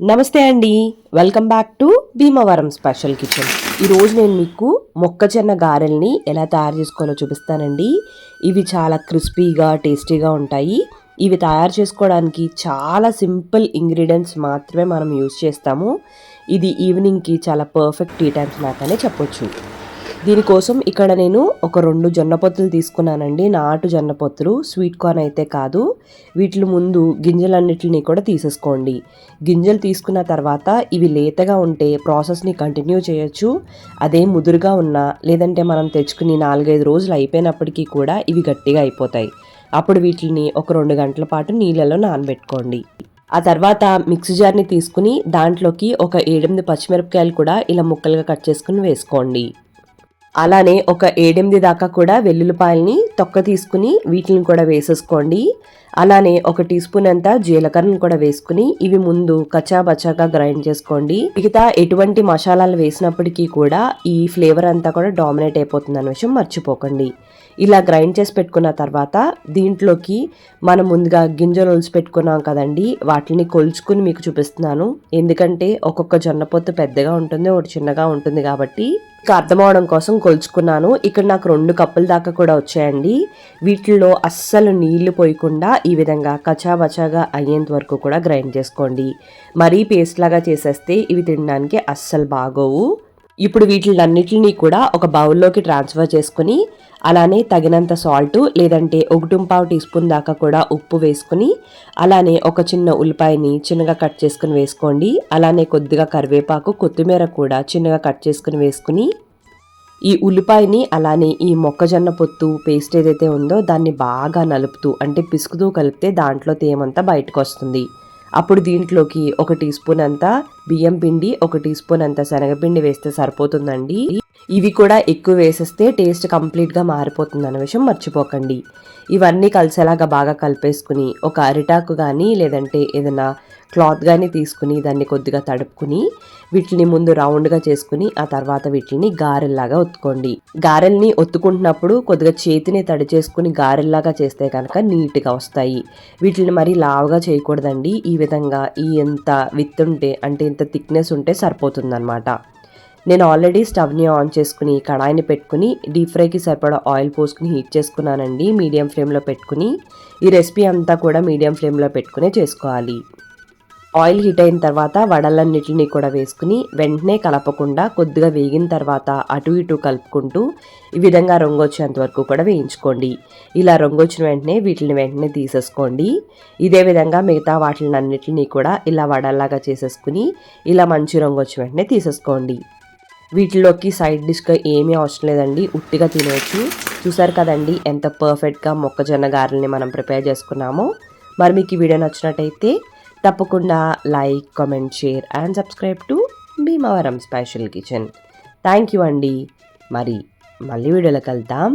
నమస్తే అండి. Welcome back to Bhimavaram special kitchen ఈరోజు నేను మీకు మొక్కజొన్న గారెల్ని ఎలా తయారు చేసుకోవాలో చూపిస్తానండి. ఇవి చాలా క్రిస్పీగా టేస్టీగా ఉంటాయి. ఇవి తయారు చేసుకోవడానికి చాలా సింపుల్ ఇంగ్రీడియంట్స్ మాత్రమే మనం యూస్ చేస్తాము. ఇది ఈవినింగ్కి చాలా పర్ఫెక్ట్ టీ టైమ్స్ స్నాక్ అనే చెప్పొచ్చు. దీనికోసం ఇక్కడ నేను ఒక రెండు జొన్న పొత్తులు తీసుకున్నానండి. నాటు జొన్న పొత్తులు స్వీట్ కార్న్ అయితే కాదు. వీటి ముందు గింజలన్నిటిని కూడా తీసేసుకోండి. గింజలు తీసుకున్న తర్వాత ఇవి లేతగా ఉంటే ప్రాసెస్ని కంటిన్యూ చేయొచ్చు. అదే ముదురుగా ఉన్నా లేదంటే మనం తెచ్చుకుని నాలుగైదు రోజులు అయిపోయినప్పటికీ కూడా ఇవి గట్టిగా అయిపోతాయి. అప్పుడు వీటిని ఒక రెండు గంటల పాటు నీళ్ళలో నానబెట్టుకోండి. ఆ తర్వాత మిక్సీ జార్ని తీసుకుని దాంట్లోకి ఒక ఏడెనిమిది పచ్చిమిరపకాయలు కూడా ఇలా ముక్కలుగా కట్ చేసుకుని వేసుకోండి. అలానే ఒక ఏడెనిమిది దాకా కూడా వెల్లుల్లిపాయల్ని తొక్క తీసుకుని వీటిని కూడా వేసేసుకోండి. అలానే ఒక టీ స్పూన్ అంతా జీలకర్రను కూడా వేసుకుని ఇవి ముందు కచ్చా బచ్చాగా గ్రైండ్ చేసుకోండి. మిగతా ఎటువంటి మసాలాలు వేసినప్పటికీ కూడా ఈ ఫ్లేవర్ అంతా కూడా డామినేట్ అయిపోతుంది అనే విషయం మర్చిపోకండి. ఇలా గ్రైండ్ చేసి పెట్టుకున్న తర్వాత దీంట్లోకి మనం ముందుగా గింజలు ఒలిచి పెట్టుకున్నాం కదండి వాటిని కొలుచుకుని మీకు చూపిస్తున్నాను. ఎందుకంటే ఒక్కొక్క జొన్న పొత్తు పెద్దగా ఉంటుంది ఒకటి చిన్నగా ఉంటుంది కాబట్టి ఇంకా అర్థమవడం కోసం కొలుచుకున్నాను. ఇక్కడ నాకు రెండు కప్పుల దాకా కూడా వచ్చాయండి. వీటిల్లో అస్సలు నీళ్ళు పోయకుండా ఈ విధంగా కచాబచాగా అయ్యేంత వరకు కూడా గ్రైండ్ చేసుకోండి. మరీ పేస్ట్ లాగా చేసేస్తే ఇవి తినడానికి అస్సలు బాగోవు. ఇప్పుడు వీటిలన్నిటిని కూడా ఒక బౌల్లోకి ట్రాన్స్ఫర్ చేసుకుని అలానే తగినంత సాల్ట్ లేదంటే ఒకటింపావు టీ స్పూన్ దాకా కూడా ఉప్పు వేసుకుని అలానే ఒక చిన్న ఉల్లిపాయని చిన్నగా కట్ చేసుకుని వేసుకోండి. అలానే కొద్దిగా కరివేపాకు కొత్తిమీర కూడా చిన్నగా కట్ చేసుకుని వేసుకుని ఈ ఉల్లిపాయని అలానే ఈ మొక్కజొన్న పొత్తు పేస్ట్ ఏదైతే ఉందో దాన్ని బాగా నలుపుతూ అంటే పిసుకుతూ కలిపితే దాంట్లో తేమంతా బయటకు వస్తుంది అప్పుడు దీంట్లోకి ఒక టీ స్పూన్ అంతా బియ్యం పిండి ఒక టీ స్పూన్ అంత శనగపిండి వేస్తే సరిపోతుందండి. ఇవి కూడా ఎక్కువ వేసేస్తే టేస్ట్ కంప్లీట్గా మారిపోతుంది అన్న విషయం మర్చిపోకండి. ఇవన్నీ కలిసేలాగా బాగా కలిపేసుకుని ఒక అరిటాకు కానీ లేదంటే ఏదైనా క్లాత్ కానీ తీసుకుని దాన్ని కొద్దిగా తడుపుకుని వీటిని ముందు రౌండ్గా చేసుకుని ఆ తర్వాత వీటిని గారెల్లాగా ఒత్తుకోండి. గారెల్ని ఒత్తుకుంటున్నప్పుడు కొద్దిగా చేతిని తడి చేసుకుని గారెల్లాగా చేస్తే కనుక నీట్గా వస్తాయి. వీటిని మరి లావుగా చేయకూడదండి. ఈ విధంగా ఈ ఎంత విత్ ఉంటే అంటే ఇంత థిక్నెస్ ఉంటే సరిపోతుందన్నమాట. నేను ఆల్రెడీ స్టవ్ని ఆన్ చేసుకుని కడాయిని పెట్టుకుని డీప్ ఫ్రైకి సరిపడా ఆయిల్ పోసుకుని హీట్ చేసుకున్నానండి. మీడియం ఫ్లేమ్లో పెట్టుకుని ఈ రెసిపీ అంతా కూడా మీడియం ఫ్లేమ్లో పెట్టుకునే చేసుకోవాలి. ఆయిల్ హీట్ అయిన తర్వాత వడలన్నిటిని కూడా వేసుకుని వెంటనే కలపకుండా కొద్దిగా వేగిన తర్వాత అటు ఇటు కలుపుకుంటూ ఈ విధంగా రంగు వచ్చేంత వరకు కూడా వేయించుకోండి. ఇలా రంగు వచ్చిన వెంటనే వీటిని వెంటనే తీసేసుకోండి. ఇదే విధంగా మిగతా వాటిని అన్నిటిని కూడా ఇలా వడల్లాగా చేసేసుకుని ఇలా మంచి రంగు వచ్చిన వెంటనే తీసేసుకోండి. వీటిలోకి సైడ్ డిష్గా ఏమీ అవసరం లేదండి. ఉట్టిగా తినవచ్చు చూసారు కదండి ఎంత పర్ఫెక్ట్గా మొక్కజొన్న గారెల్ని మనం ప్రిపేర్ చేసుకున్నామో. మరి మీకు ఈ వీడియో నచ్చినట్టయితే తప్పకుండా like comment share and subscribe to Bhimavaram special kitchen. Thank you అండి. మరి మళ్ళీ వీడియోలో కలుద్దాం